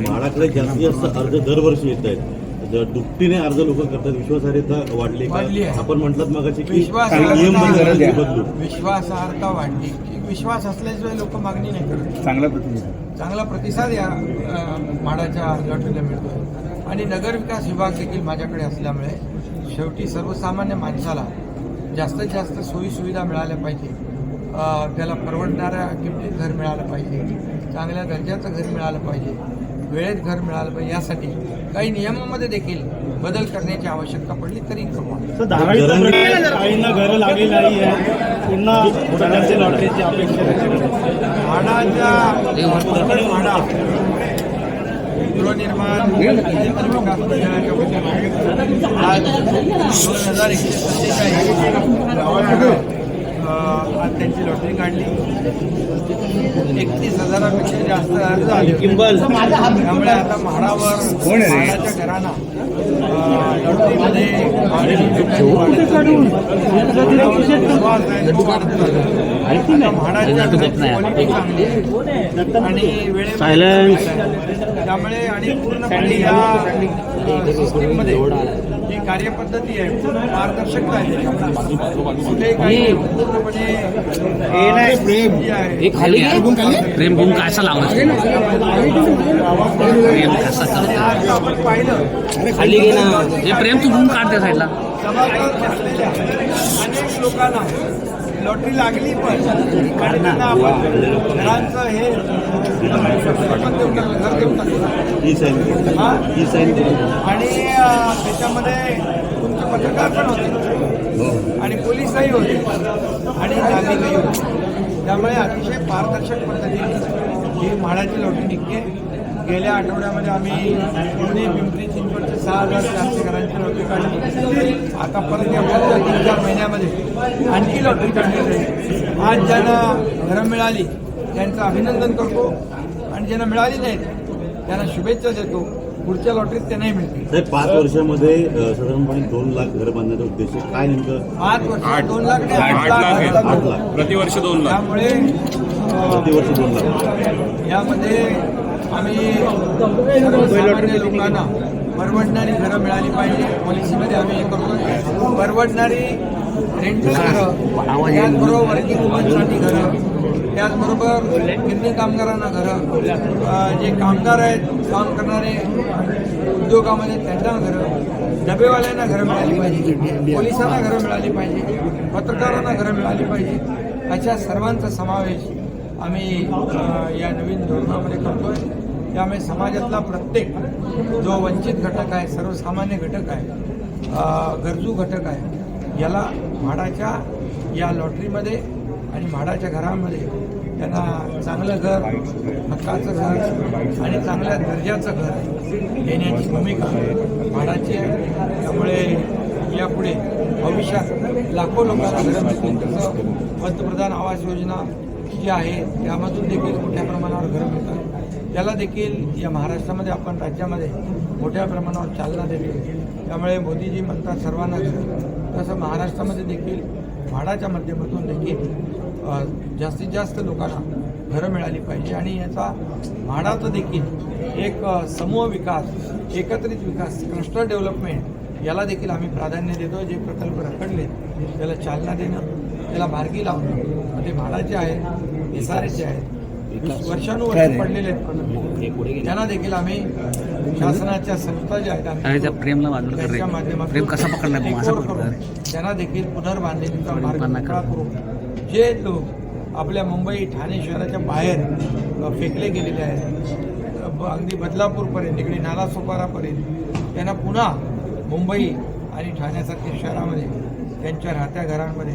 म्हाडाकडे जास्तीत जास्त अर्ज दरवर्षी येत आहेत. दुपटीने अर्ज लोक करतात विश्वासार्हता वाढली वाढली का आहे. आपण म्हटलं मगाशी की विश्वासार्हता- काही नियम बदलले, बदलू? विश्वासार्हता वाढली. की विश्वास असल्याशिवाय लोक मागणी नाही करत. चांगला प्रतिसाद चांगला प्रतिसाद या अ, म्हाडाच्या लॉटरीला मिळतोय. आणि नगरविकास विभाग देखील माझ्याकडे असल्यामुळे शेवटी सर्वसामान्य माणसाला जास्तीत जास्त सोयी सुविधा मिळाल्या पाहिजे. त्याला परवडणाऱ्या किमतीत घर मिळालं पाहिजे. चांगल्या दर्जाचं घर मिळालं पाहिजे. वेळेत घर मिळालं पाहिजे. यासाठी काही नियमामध्ये देखील बदल करण्याची आवश्यकता पडली तरी करू. म्हाडाच्या म्हाडा गृहनिर्माण दोन हजार एकशे सत्तेचाळीस आज त्यांची लॉटरी काढली. हजारापेक्षा जास्त अर्ज आले त्यामुळे आता म्हाडावर? म्हाडाच्या घरांना लॉटरीमध्ये म्हाडाच्या. आणि वेळेमध्ये त्यामुळे आणि पूर्णपणे या सिस्टीममध्ये जी कार्यपद्धती आहे. मार्गदर्शकता आहे. काही पूर्णपणे अं, प्रेम. गुण कसा लावला प्रेम कसा आपण पाहिलं. खाली गेला. हे प्रेम तू गुण काढते साईडला. अनेक लोकांना लॉटरी लागली पण आणि त्यांना आपण घरांचं हे घर देऊन टाकलं. हा? आणि त्याच्यामध्ये तुमचे पत्रकार पण होते. आणि पोलीसही होते. आणि नागरिकही होते. त्यामुळे अतिशय पारदर्शक पद्धतीने ही म्हाडाची लॉटरी निघते. गेल्या आठवड्यामध्ये आम्ही पुणे पिंपरी चिंचवडचे सहा हजार चारशे घरांची लॉटरी काढली. आता परत या तीन चार महिन्यामध्ये आणखी लॉटरी काढली जाईल आज ज्यांना घरं मिळाली त्यांचं अभिनंदन करतो. आणि ज्यांना मिळाली नाहीत त्यांना शुभेच्छा देतो. पुढच्या लॉटरीत त्यांनाही मिळतील. साहेब पाच वर्षामध्ये साधारणपणे दोन लाख घर बांधण्याचा उद्देश आहे. काय नेमकं? पाच वर्ष दोन लाख नाही, आठ आठ लाख. आठ लाख. लाख प्रतिवर्ष दोन लाख. त्यामुळे अं, प्रतिवर्ष दोन लाख. यामध्ये आम्ही सर्वसामान्य लोकांना परवडणारी घरं मिळाली पाहिजे. पॉलिसीमध्ये आम्ही हे करतो. परवडणारी रेंटल घरं त्याचबरोबर वर्किंग वुमनसाठी घरं त्याचबरोबर गिरणी कामगारांना घरं जे कामगार आहेत काम करणारे उद्योगामध्ये त्यांना घरं डबेवाल्यांना घरं मिळाली पाहिजे. पोलिसांना घरं मिळाली पाहिजे. पत्रकारांना घरं मिळाली पाहिजे. अशा सर्वांचा समावेश आम्ही या नवीन धोरणामध्ये करतोय. त्यामुळे समाजातला प्रत्येक जो वंचित घटक आहे सर्वसामान्य घटक आहे गरजू घटक आहे याला म्हाडाच्या या लॉटरीमध्ये आणि म्हाडाच्या घरामध्ये त्यांना चांगलं घर हक्काचं घर आणि चांगल्या दर्जाचं घर देण्याची भूमिका म्हाडाची आहे. त्यामुळे यापुढे भविष्यात लाखो लोकांना घरं मिळतील तसं पंतप्रधान आवास योजना जी आहे त्यामधून देखील मोठ्या प्रमाणावर घरं मिळतात. त्याला देखील या महाराष्ट्रामध्ये आपण राज्यामध्ये मोठ्या प्रमाणावर चालना देतो त्यामुळे मोदीजी म्हणतात सर्वांना तसं महाराष्ट्रामध्ये देखील म्हाडाच्या माध्यमातून देखील जास्तीत जास्त लोकांना घरं मिळाली पाहिजे. आणि याचा म्हाडाचं देखील एक समूह विकास एकत्रित विकास क्लस्टर डेव्हलपमेंट याला देखील आम्ही प्राधान्य देतो. जे प्रकल्प रखडले त्याला चालना देणं त्याला मार्गी लावणं ते म्हाडाचे आहेत एस आर एचे आहेत वर्षानुवर्ष पडलेले आहेत प्रकल्प त्यांना देखील आम्ही शासनाच्या संस्था ज्या आहेत त्यांच्या माध्यमातून त्यांना देखील पुनर्बांधणीचा मार्ग करा. जे लोक आपल्या मुंबई ठाणे शहराच्या बाहेर फेकले गेलेले आहेत अगदी बदलापूरपर्यंत इकडे नालासोपारापर्यंत त्यांना पुन्हा मुंबई आणि ठाण्यासारख्या शहरामध्ये त्यांच्या राहत्या घरांमध्ये